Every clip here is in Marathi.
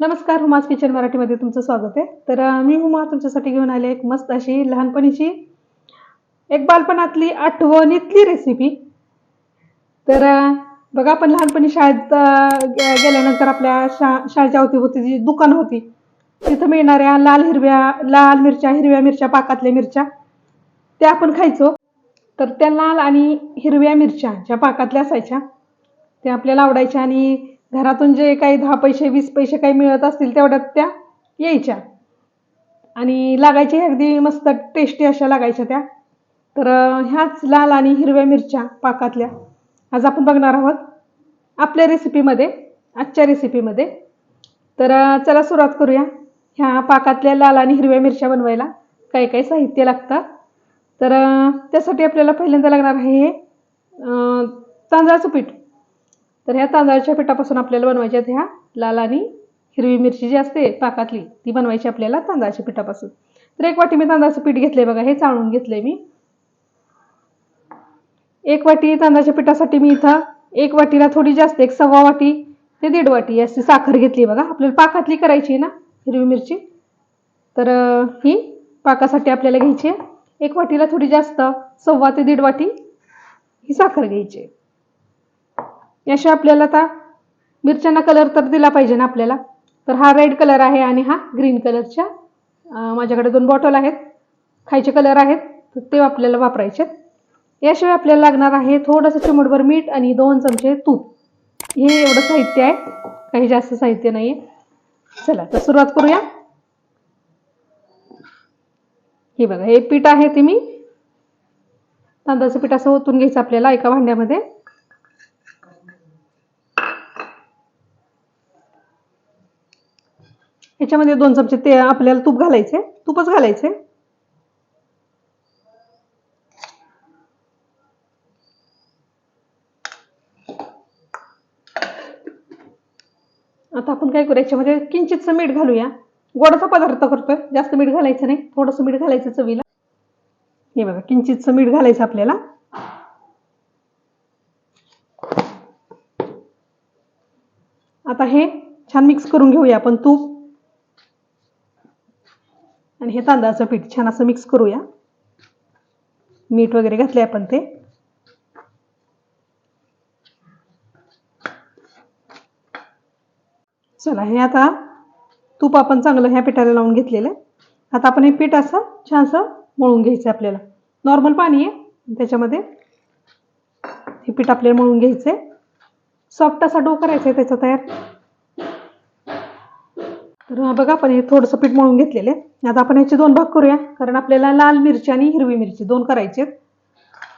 नमस्कार हुमास किचन मराठीमध्ये तुमचं स्वागत आहे. तर मी हुमा तुमच्यासाठी घेऊन आले एक मस्त अशी लहानपणीची एक बालपणातली आठवणीतली रेसिपी तर बघा आपण लहानपणी शाळेत गेल्यानंतर आपल्या शा शाळेच्या अवतीभोवती जी दुकानं होती तिथं मिळणाऱ्या लाल हिरव्या लाल मिरच्या हिरव्या मिरच्या पाकातल्या मिरच्या त्या आपण खायचो. तर त्या लाल आणि हिरव्या मिरच्या ज्या पाकातल्या असायच्या त्या आपल्याला आवडायच्या आणि घरातून जे काही दहा पैसे वीस पैसे काही मिळत असतील तेवढ्यात त्या यायच्या. आणि लागायच्या अगदी मस्त टेस्टी अशा लागायच्या त्या. तर ह्याच लाल आणि हिरव्या मिरच्या पाकातल्या. आज आपण बघणार आहोत आपल्या रेसिपीमध्ये आजच्या रेसिपीमध्ये तर चला सुरुवात करूया. ह्या पाकातल्या लाल आणि हिरव्या मिरच्या बनवायला काही काही साहित्य लागतं? तर त्यासाठी आपल्याला पहिल्यांदा लागणार आहे हे तांदळाचं पीठ. तर ह्या तांदळाच्या पिठापासून आपल्याला बनवायच्या आहेत ह्या लाल आणि हिरवी मिरची जी असते पाकातली ती बनवायची आपल्याला तांदळाच्या पिठापासून. तर एक वाटी मी तांदळाचं पीठ घेतले बघा हे चाळून घेतले मी. एक वाटी तांदळाच्या पिठासाठी मी इथं एक वाटीला थोडी जास्त एक सव्वा वाटी ते दीड वाटी अशी साखर घेतली बघा. आपल्याला पाकातली करायची आहे ना हिरवी मिरची? तर ही पाकासाठी आपल्याला घ्यायची आहे. एक वाटीला थोडी जास्त सव्वा ते दीड वाटी ही साखर घ्यायची याशिवाय आपल्याला आता मिरच्यांना कलर तर दिला पाहिजे ना आपल्याला. तर हा रेड कलर आहे आणि हा ग्रीन कलरच्या माझ्याकडे दोन बॉटल आहेत. खायचे कलर आहेत तर ते आपल्याला वापरायचे याशिवाय आपल्याला लागणार आहे थोडंसं चिमटभर मीठ आणि दोन चमचे तूप. हे एवढं साहित्य आहे. काही जास्त साहित्य नाही आहे चला तर सुरुवात करूया. हे बघा हे पीठ आहे ते मी. तांदळाचं पीठ असं ओतून घ्यायचं आपल्याला एका भांड्यामध्ये. याच्यामध्ये दोन चमचे ते आपल्याला तूप घालायचे. तूपच घालायचे. आता आपण काय करू याच्यामध्ये किंचितचं मीठ घालूया. गोडाचा पदार्थ करतोय जास्त मीठ घालायचं नाही. थोडंसं मीठ घालायचं चवीला. हे बघा किंचितचं मीठ घालायचं आपल्याला. आता हे छान मिक्स करून घेऊया आपण तूप. आणि हे तांदळाचं पीठ छान असं मिक्स करूया. मीठ वगैरे घातले आपण ते. चला हे आता तूप आपण चांगलं ह्या पिठाला लावून घेतलेलं आहे. आता आपण हे पीठ असं छानसं मळून घ्यायचं आहे आपल्याला. नॉर्मल पाणी आहे. त्याच्यामध्ये हे पीठ आपल्याला मळून घ्यायचं आहे सॉफ्ट असा डो करायचा आहे त्याचा तयार. तर बघा आपण हे थोडंसं पीठ मळून घेतलेले आता आपण ह्याचे दोन भाग करूया. कारण आपल्याला लाल मिरची आणि हिरवी मिरची दोन करायचे आहेत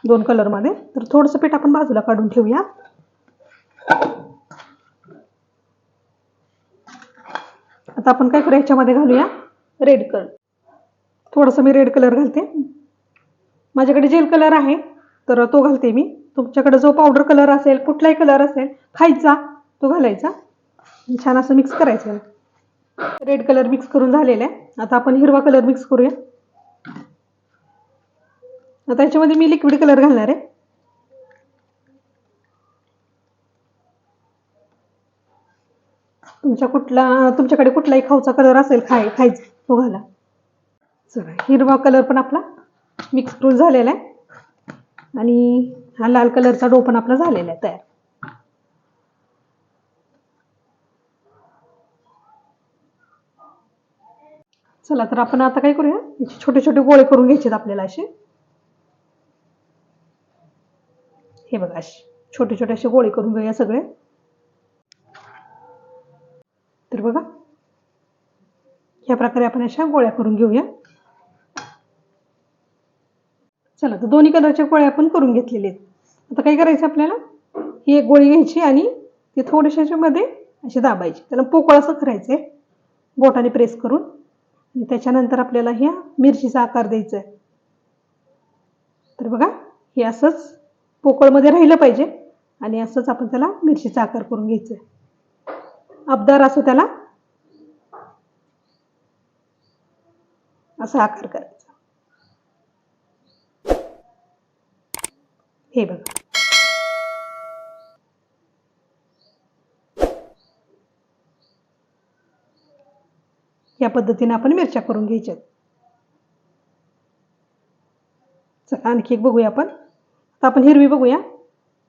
दोन कलरमध्ये. तर थोडंसं पीठ आपण बाजूला काढून ठेवूया. आता आपण काय करूया ह्याच्यामध्ये घालूया रेड कलर. थोडंसं मी रेड कलर घालते. माझ्याकडे जेल कलर आहे तर तो घालते मी. तुमच्याकडे जो पावडर कलर असेल कुठलाही कलर असेल खायचा तो घालायचा. छान असं मिक्स करायचं. रेड कलर मिक्स करून झालेला आहे. आता आपण हिरवा कलर मिक्स करूया. आता याच्यामध्ये मी लिक्विड कलर घालणार आहे. तुमच्या कुठला तुमच्याकडे कुठलाही खाऊचा कलर असेल खाय खायचा तो घाला. चला हिरवा कलर पण आपला मिक्स करून झालेला आहे. आणि हा लाल कलरचा डो पण आपला झालेला आहे तयार. चला तर आपण आता काय करूया? याचे छोटे छोटे गोळे करून घ्यायचे आपल्याला असे. हे बघा असे छोटे छोटे असे गोळे करून घेऊया सगळे. तर बघा या प्रकारे आपण अशा गोळ्या करून घेऊया. चला तर दोन्ही कलरच्या गोळ्या आपण करून घेतलेले आहेत. आता काय करायचं आपल्याला? ही एक गोळी घ्यायची आणि ती थोड्याशाच्या मध्ये अशी दाबायची. त्याला पोकळ असं करायचं आहे बोटाने प्रेस करून. त्याच्यानंतर आपल्याला ह्या मिरचीचा आकार द्यायचा आहे तर बघा हे असंच पोकळमध्ये राहिलं पाहिजे आणि असंच आपण त्याला मिरचीचा आकार करून घ्यायचं आहे अबदार असं त्याला असा आकार करायचा. हे बघा. या पद्धतीने आपण मिरच्या करून घ्यायच्यात. चला आणखी एक बघूया आपण. आता आपण हिरवी बघूया.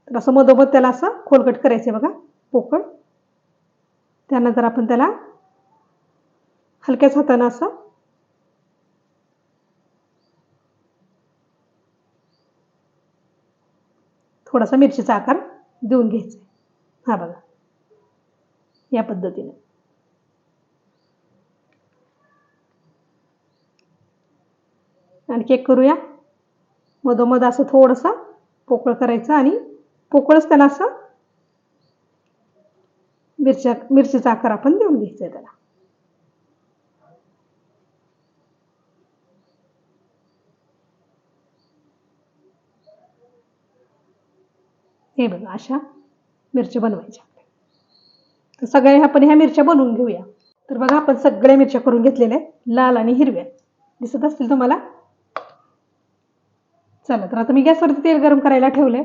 तर असं मधोमध त्याला असं खोलकट करायचं आहे बघा पोकळ. त्यानंतर आपण त्याला हलक्याच हातानं असं थोडासा मिरचीचा आकार देऊन घ्यायचा हा बघा या पद्धतीने. आणखी एक करूया. मधोमध असं थोडंसं पोकळ करायचं आणि पोकळच त्याला असं मिरच्या मिरचीचा आकार आपण देऊन घ्यायचा आहे त्याला. हे बघा अशा मिरच्या बनवायच्या. तर सगळ्या आपण ह्या मिरच्या बनवून घेऊया. तर बघा आपण सगळ्या मिरच्या करून घेतलेल्या आहेत. लाल आणि हिरव्या दिसत असतील तुम्हाला? चला तर आता मी गॅसवरती तेल गरम करायला ठेवलंय.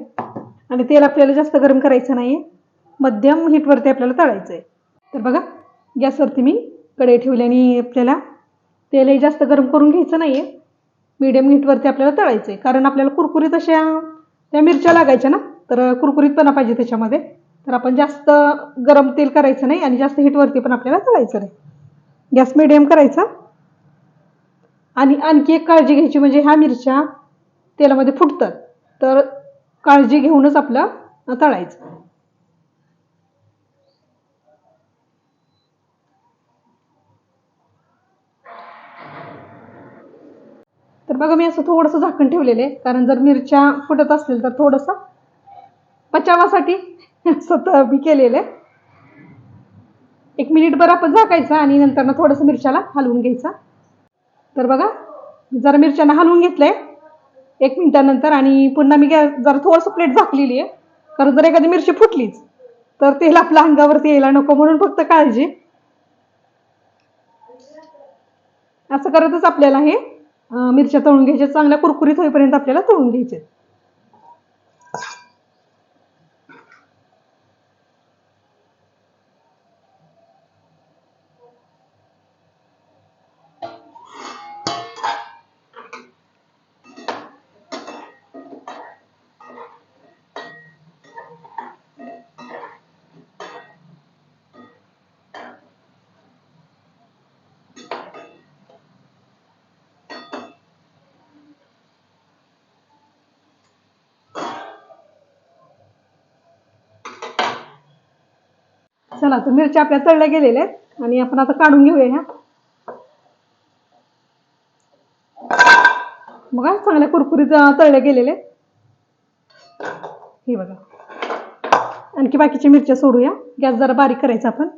आणि तेल आपल्याला जास्त गरम करायचं नाही मध्यम हीटवरती आपल्याला तळायचं आहे तर बघा गॅसवरती मी कढई ठेवली आणि आपल्याला तेलही जास्त गरम करून घ्यायचं नाही आहे मीडियम हीटवरती आपल्याला तळायचं आहे कारण आपल्याला कुरकुरीत अशा त्या मिरच्या लागायच्या ना तर कुरकुरीतपणा पाहिजे त्याच्यामध्ये. तर आपण जास्त गरम तेल करायचं नाही आणि जास्त हीटवरती पण आपल्याला तळायचं नाही. गॅस मिडियम करायचा. आणि आणखी एक काळजी घ्यायची म्हणजे ह्या मिरच्या तेलामध्ये फुटतात तर काळजी घेऊनच आपलं तळायचं. तर बघा मी असं थोडंसं झाकण ठेवलेलं आहे. कारण जर मिरच्या फुटत असतील तर थोडंसं बचावासाठी असं मी केलेलं आहे. एक मिनिटभर आपण झाकायचं आणि नंतर ना थोडंसं मिरच्याला हलवून घ्यायचं. तर बघा जरा मिरच्यांना हलवून घेतलंय. एक मिनिटानंतर आणि पुन्हा मी गॅस जरा थोडंसं प्लेट झाकलेली आहे. कारण जर एखादी मिरची फुटलीच तर तेल आपल्या अंगावरती यायला नको म्हणून फक्त काळजी. असं करतच आपल्याला हे मिरच्या तळून घ्यायच्या. चांगल्या कुरकुरीत होईपर्यंत आपल्याला तळून घ्यायचे. चला तर मिरच्या आपल्या तळल्या गेलेल्या आहेत. आणि आपण आता काढून घेऊया ह्या. बघा चांगल्या कुरकुरीत तळल्या गेलेले हे बघा. आणखी बाकीच्या मिरच्या सोडूया. गॅस जरा बारीक करायचा आपण.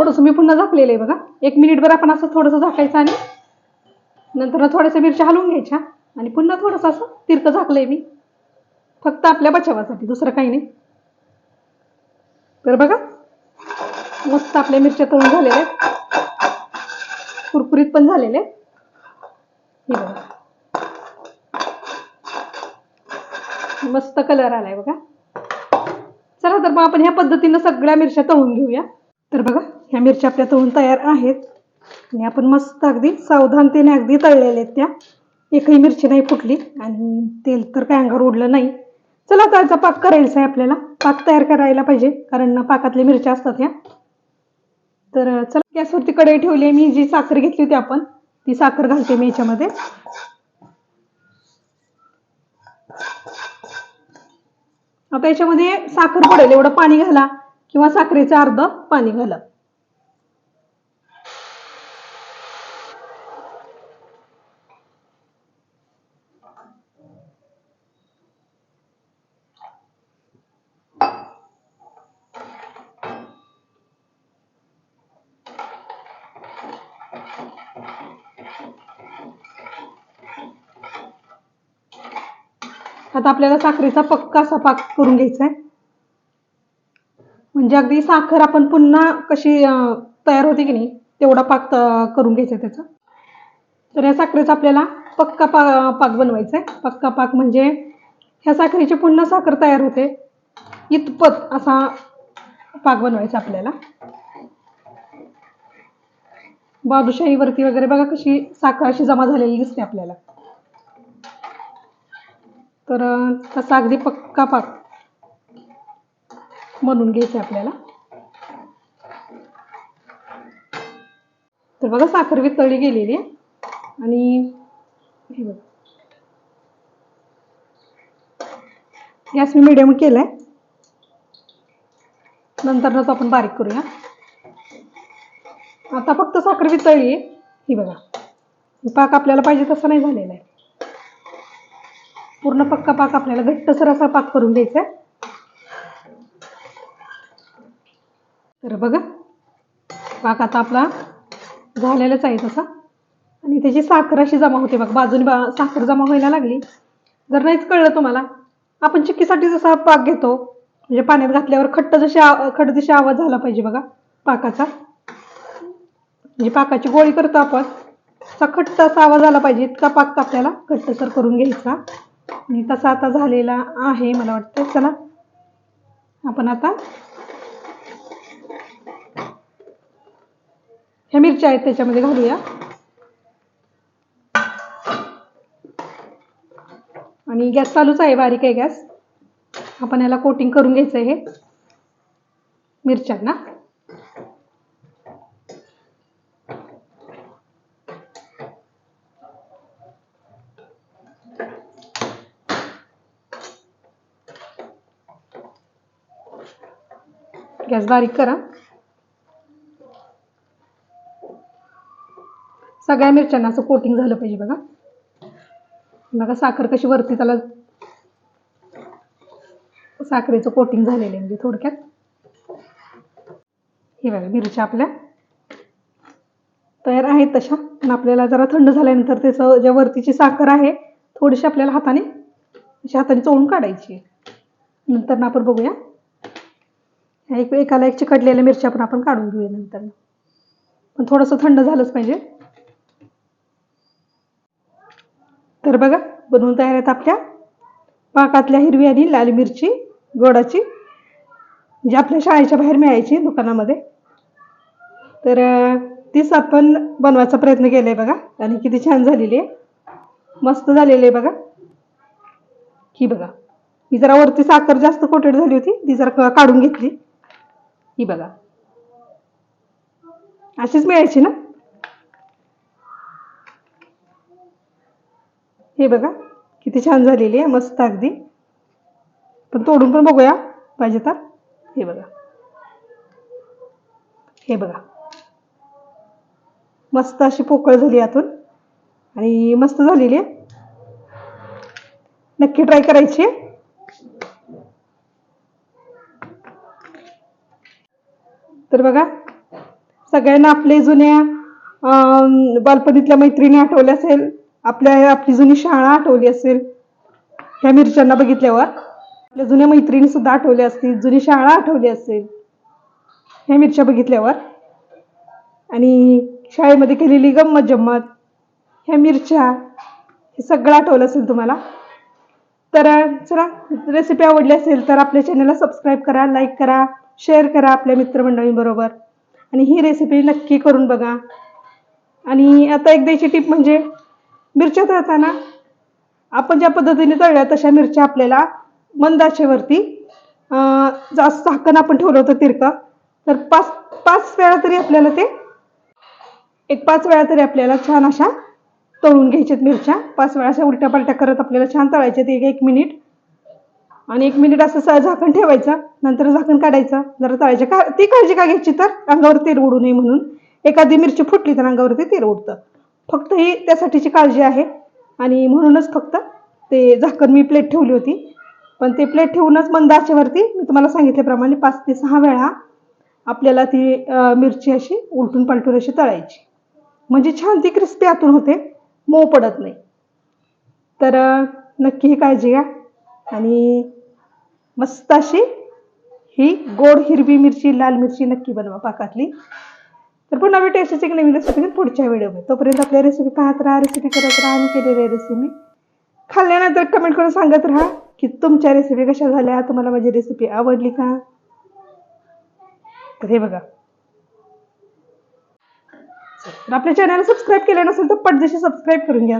थोडंसं मी पुन्हा झाकलेलं आहे बघा. एक मिनिटभर आपण असं थोडंसं झाकायचं आणि नंतर थोड्याशा मिरच्या हलवून घ्यायच्या. आणि पुन्हा थोडंसं असं तिरकं आहे मी. फक्त आपल्या बचावासाठी दुसरं काही नाही. तर बघा मस्त आपल्या मिरच्या तळून झालेल्या आहेत. कुरकुरीत पण झालेले हे बघा. मस्त कलर आलाय बघा. चला तर मग आपण ह्या पद्धतीनं सगळ्या मिरच्या तळून घेऊया. तर बघा ह्या मिरच्या आपल्या तळून तयार आहेत. आणि आपण मस्त अगदी सावधानतेने अगदी तळलेल्या आहेत त्या. एकही मिरची नाही फुटली आणि तेल तर काय अंगावर उडलं नाही. चला आता याचा पाक करायचा आहे आपल्याला. पाक तयार करायला पाहिजे कारण पाकातल्या मिरच्या असतात ह्या. तर चला गॅसवरती कढई ठेवली आहे मी जी साखर घेतली होती आपण ती साखर घालते मी याच्यामध्ये. आता याच्यामध्ये साखर पडेल एवढं पाणी घाला किंवा साखरेचं अर्ध पाणी घाला. आता आपल्याला साखरेचा पक्का असा पाक करून घ्यायचा आहे. म्हणजे अगदी साखर आपण पुन्हा कशी तयार होते की नाही तेवढा पाक करून घ्यायचा आहे त्याचा. तर या साखरेचा आपल्याला पक्का पा पाक बनवायचा आहे. पक्का पाक म्हणजे ह्या साखरेची पुन्हा साखर तयार होते. इतपत असा पाक बनवायचा आपल्याला. बालुशाहीवरती वगैरे बघा कशी साखर अशी जमा झालेली दिसते आपल्याला. तर तसा अगदी पक्का पाक बनवून घ्यायचं आहे आपल्याला. तर बघा साखर वितळली गेलेली आहे. आणि हे बघा. गॅस मी मिडियम केलाय. नंतर आपण बारीक करूया. आता फक्त साखर वितळली आहे. ही बघा. पाक आपल्याला पाहिजे तसा नाही झालेला आहे. पूर्ण पक्का पाक आपल्याला घट्टसर असा पाक करून घ्यायचा आहे. तर बघा पाक आता आपला झालेलाच आहे तसा. आणि त्याची साखर अशी जमा होते बघ बाजूने बा साखर जमा व्हायला लागली. जर नाहीच कळलं तुम्हाला आपण चिक्कीसाठी जसा पाक घेतो म्हणजे पाण्यात घातल्यावर खट्ट जशी खट जशी आवाज झाला पाहिजे बघा पाकाचा. म्हणजे पाकाची गोळी करतो आपण असा खट्ट असा आवाज आला पाहिजे इतका पाक आपल्याला घट्टसर करून घ्यायचा. आणि तसा आता झालेला आहे मला वाटतं. चला आपण आता ह्या मिरच्या आहेत त्याच्यामध्ये घालूया. आणि गॅस चालूच आहे बारीक आहे गॅस. आपण याला कोटिंग करून घ्यायचं आहे हे. मिरच्यांना गॅस बारीक करा. सगळ्या मिरच्यांना असं कोटिंग झालं पाहिजे बघा. बघा साखर कशी वरती त्याला साखरेचं कोटिंग झालेलं आहे म्हणजे थोडक्यात. हे बघा मिरच्या आपल्या तयार आहेत तशा. पण आपल्याला जरा थंड झाल्यानंतर त्याचं ज्या वरतीची साखर आहे थोडीशी आपल्याला हाताने अशी हाताने चोळून काढायची आहे. नंतर ना आपण बघूया. एक एकाला एक चिकटलेल्या मिरच्या पण आपण काढून घेऊया नंतर. पण थोडंसं थंड झालंच पाहिजे. तर बघा बनवून तयार आहेत आपल्या. पाकातल्या हिरवी आणि लाल मिरची गोडाची जी आपल्या शाळेच्या बाहेर मिळायची दुकानामध्ये. तर तीच आपण बनवायचा प्रयत्न केला आहे बघा. आणि किती छान झालेली आहे. मस्त झालेली आहे बघा. ही बघा. ही जरा वरती साखर जास्त कोटेड झाली होती. ती जरा काढून घेतली. ही बघा. अशीच मिळायची ना? हे बघा किती छान झालेली आहे मस्त अगदी. पण तोडून पण बघूया पाहिजे तर. हे बघा. हे बघा. मस्त अशी पोकळ झाली यातून आणि मस्त झालेली आहे. नक्की ट्राय करायची आहे. तर बघा सगळ्यांना आपले जुन्या बालपणीतल्या मैत्रिणी आठवल्या असेल आपल्या आपली जुनी शाळा आठवली असेल ह्या मिरच्यांना बघितल्यावर आपल्या जुन्या मैत्रिणी सुद्धा आठवल्या असतील जुनी शाळा आठवली असेल ह्या मिरच्या बघितल्यावर. आणि शाळेमध्ये केलेली गंमत जम्मत ह्या मिरच्या हे सगळं आठवलं असेल तुम्हाला. तर चला रेसिपी आवडली असेल तर आपल्या चॅनलला सबस्क्राईब करा लाईक करा शेअर करा आपल्या मित्रमंडळींबरोबर. आणि ही रेसिपी नक्की करून बघा. आणि आता एक द्यायची टीप म्हणजे मिरच्या तळताना आपण ज्या पद्धतीने तळल्या तशा मिरच्या आपल्याला मंदाचेवरती जास्त झाकण आपण ठेवलं होतं तिरकं. तर पाच पाच वेळा तरी आपल्याला ते एक पाच वेळा तरी आपल्याला छान अशा तळून घ्यायच्यात मिरच्या. पाच वेळा अशा उलट्या पालट्या करत आपल्याला छान तळायच्यात एक एक मिनिट आणि एक मिनिट असं झाकण ठेवायचं नंतर झाकण काढायचं. जरा तळायचं. का ती काळजी का घ्यायची तर? अंगावर तेल उडू नये म्हणून. एखादी मिरची फुटली तर अंगावरती तेल उडतं. फक्त ही त्यासाठीची काळजी आहे. आणि म्हणूनच फक्त ते झाकण मी प्लेट ठेवली होती. पण ते प्लेट ठेवूनच मंद आचेवरती मी तुम्हाला सांगितल्याप्रमाणे पाच ते सहा वेळा आपल्याला ती मिरची अशी उलटून पालटून अशी तळायची. म्हणजे छान ती क्रिस्पी आतून होते. मऊ पडत नाही. तर नक्की ही काळजी घ्या. आणि मस्त अशी ही गोड हिरवी मिरची लाल मिरची नक्की बनवा पाकातली. तर पुन्हा भेटू अशीच एक नवीन रेसिपी पुढच्या व्हिडिओमध्ये तोपर्यंत आपल्या रेसिपी पाहत राहा रेसिपी करत राहा आणि केलेली रेसिपी खाल्ल्यानंतर कमेंट करून सांगत राहा की तुमच्या रेसिपी कशा झाल्या तुम्हाला माझी रेसिपी आवडली का? तर हे बघा. तर आपल्या चॅनल सबस्क्राईब केलं नसेल तर पटदिशी सबस्क्राईब करून घ्या.